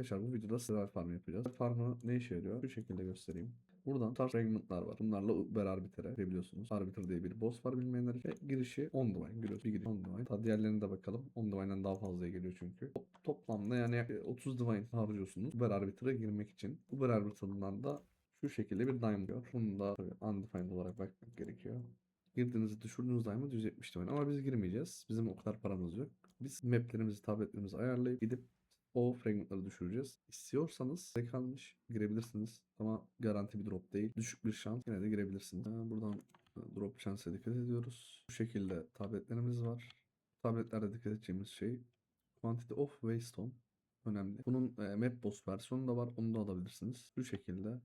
Arkadaşlar bu videoda survival farm yapacağız. Farmı ne işe yarıyor? Şu şekilde göstereyim. Buradan star fragmentlar var. Bunlarla Uber Arbiter'e verebiliyorsunuz. Arbiter diye bir boss var bilmeyenler için. Girişi 10 divine. Giriyoruz. Bir giriş 10 divine. Hatta diğerlerine de bakalım. 10 divine'den daha fazlaya geliyor çünkü. Top- toplamda yani yaklaşık 30 divine harcıyorsunuz. Uber Arbiter'a girmek için. Uber Arbiter'dan da şu şekilde bir diamond diyor. Bunu da tabii undefined olarak bakmak gerekiyor. Girdiğinizde düşürdüğünüz diamond 170 divine. Ama biz girmeyeceğiz. Bizim o kadar paramız yok. Biz maplerimizi, tabletlerimizi ayarlayıp gidip o fragmentları düşüreceğiz. İstiyorsanız kalmış girebilirsiniz. Ama garanti bir drop değil. Düşük bir şans yine de girebilirsiniz. Ha, Buradan e, drop chance'e dikkat ediyoruz. Bu şekilde tabletlerimiz var. Tabletlerde dikkat edeceğimiz şey Quantity of Waystone önemli. Bunun e, Map Boss versiyonu da var. Onu da alabilirsiniz. Bu şekilde.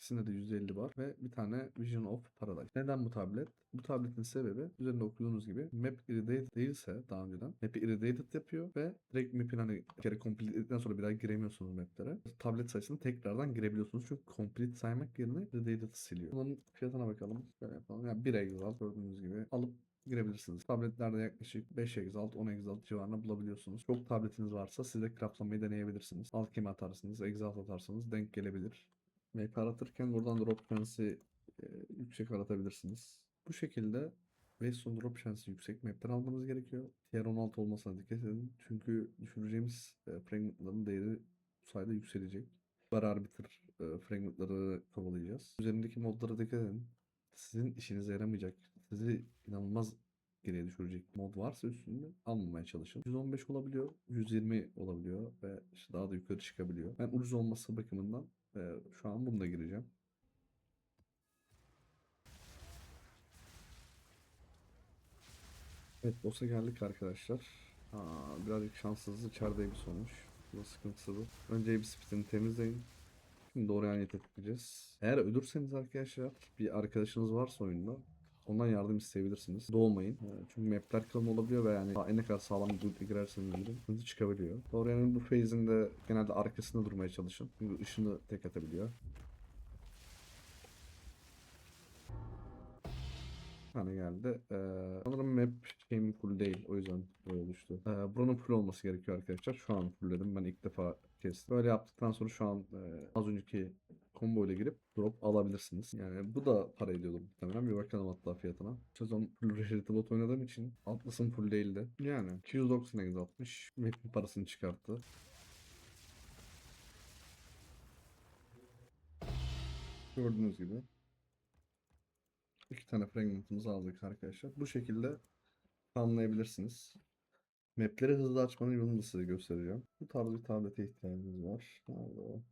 İkisinde de 150 var ve bir tane Vision of Paradise. Neden bu tablet? Bu tabletin sebebi üzerinde okuduğunuz gibi map irradiated değilse daha önceden map'i irradiated yapıyor ve direkt map'in hani kere complete edildikten sonra bir daha giremiyorsunuz maplere. Tablet sayısını tekrardan girebiliyorsunuz çünkü complete saymak yerine irradiated siliyor. Bunun fiyatına bakalım. Böyle yapalım. Yani 1 exalt gördüğünüz gibi alıp girebilirsiniz. Tabletlerde yaklaşık 5 exalt 10 exalt civarında bulabiliyorsunuz. Çok tabletiniz varsa siz de craftlamayı deneyebilirsiniz. Alchemy atarsınız, exalt atarsanız denk gelebilir. Map aratırken buradan drop chance'i e, yüksek aratabilirsiniz. Bu şekilde Weston drop chance'i yüksek map'ten almanız gerekiyor. Tier 16 olmasına dikkat edin. Çünkü düşüreceğimiz e, fragmentların değeri bu sayede yükselecek. Bar Arbiter e, fragmentları kovalayacağız. Üzerindeki modlara dikkat edin. Sizin işinize yaramayacak, sizi inanılmaz geriye düşürecek mod varsa üstünde almamaya çalışın. 115 olabiliyor, 120 olabiliyor ve işte daha da yukarı çıkabiliyor. Ben ucuz olması bakımından e, şu an bununla gireceğim. Evet boss'a geldik arkadaşlar. Aa, birazcık şanssızlık içeride bir sonuç. Bu da sıkıntısı bu. Önce bir spitini temizleyin. Şimdi oraya niyet edeceğiz. Eğer ölürseniz arkadaşlar bir arkadaşınız varsa oyunda ondan yardım isteyebilirsiniz. Doğmayın. Ee, Çünkü mapler kalın olabiliyor ve yani ne kadar sağlam bir loot'a girerseniz girin sıkıntı çıkabiliyor. Doğru yani bu phase'in de genelde arkasında durmaya çalışın. Çünkü ışını tek atabiliyor. Tane geldi. Ee, sanırım map şeyim full değil. O yüzden böyle düştü. Ee, buranın full olması gerekiyor arkadaşlar. Şu an fullledim. Ben ilk defa kestim. Böyle yaptıktan sonra şu an e, az önceki combo ile girip drop alabilirsiniz. Yani bu da para ediyordu muhtemelen. Bir bakalım hatta fiyatına. Sezon full Resident bot oynadığım için Atlas'ın full değildi. Yani 290 exaltmış. Map'in parasını çıkarttı. Gördüğünüz gibi. İki tane fragmentımızı aldık arkadaşlar. Bu şekilde anlayabilirsiniz. Mapleri hızlı açmanın yolunu da size göstereceğim. Bu tarz bir tablete ihtiyacınız var. Nerede o?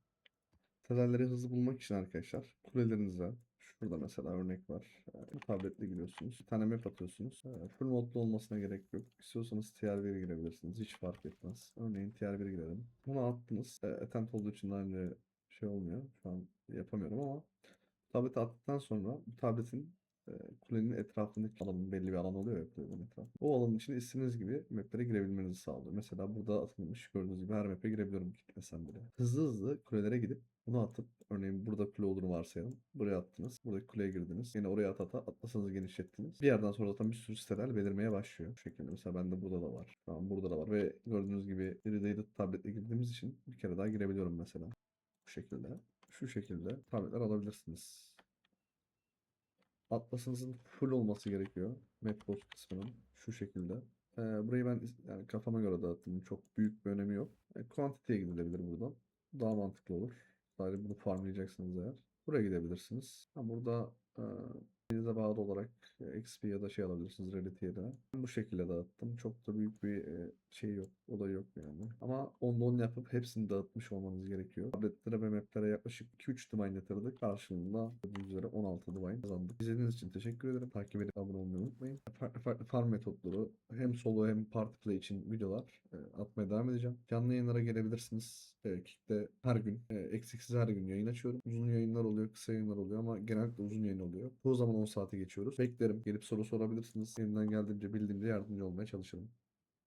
Telerleri hızlı bulmak için arkadaşlar kulelerinize şurada mesela örnek var. Bu tabletle giriyorsunuz. Bir tane map atıyorsunuz. Ee, Full modlu olmasına gerek yok. İstiyorsanız TR1'e girebilirsiniz. Hiç fark etmez. Örneğin TR1'e girelim. Bunu attınız. Ee, Attempt olduğu için önce şey olmuyor. Şu an yapamıyorum ama tableti attıktan sonra bu tabletin e, kulenin etrafındaki alanın belli bir alan oluyor ya etrafında. O alanın içine istediğiniz gibi maplere girebilmenizi sağlıyor. Mesela burada atılmış gördüğünüz gibi her map'e girebiliyorum kitlesem bile. Hızlı hızlı kulelere gidip bunu atıp örneğin burada kule olduğunu varsayalım. Buraya attınız. Buradaki kuleye girdiniz. Yine oraya at ata atlasanızı genişlettiniz. Bir yerden sonra zaten bir sürü siteler belirmeye başlıyor. Bu şekilde mesela bende burada da var. An burada da var ve gördüğünüz gibi Irradiated tabletle girdiğimiz için bir kere daha girebiliyorum mesela. Bu şekilde. Şu şekilde tabletler alabilirsiniz. Atlas'ınızın full olması gerekiyor. Map boss kısmının şu şekilde. Ee, burayı ben yani kafama göre dağıttım. Çok büyük bir önemi yok. E, quantity'ye gidilebilir buradan. Daha mantıklı olur. Sadece bunu farmlayacaksınız eğer. Buraya gidebilirsiniz. Ha, burada Denize bağlı olarak e, XP ya da şey alabilirsiniz Rarity yerine. Ben bu şekilde dağıttım. Çok da büyük bir e, şey yok. Olay yok yani. Ama onlu on yapıp hepsini dağıtmış olmanız gerekiyor. Tabletlere ve maplere yaklaşık 2-3 divine yatırdık. Karşılığında gördüğünüz üzere 16 divine kazandık. İzlediğiniz için teşekkür ederim. Takip edip abone olmayı unutmayın. Farklı farklı farm metotları hem solo hem party play için videolar e, atmaya devam edeceğim. Canlı yayınlara gelebilirsiniz. Kick'te her gün, e, eksiksiz her gün yayın açıyorum. Uzun yayınlar oluyor, kısa yayınlar oluyor ama genellikle uzun yayın oluyor. Bu zaman 10 saate geçiyoruz. Beklerim. Gelip soru sorabilirsiniz. Elimden geldiğince bildiğimce yardımcı olmaya çalışırım.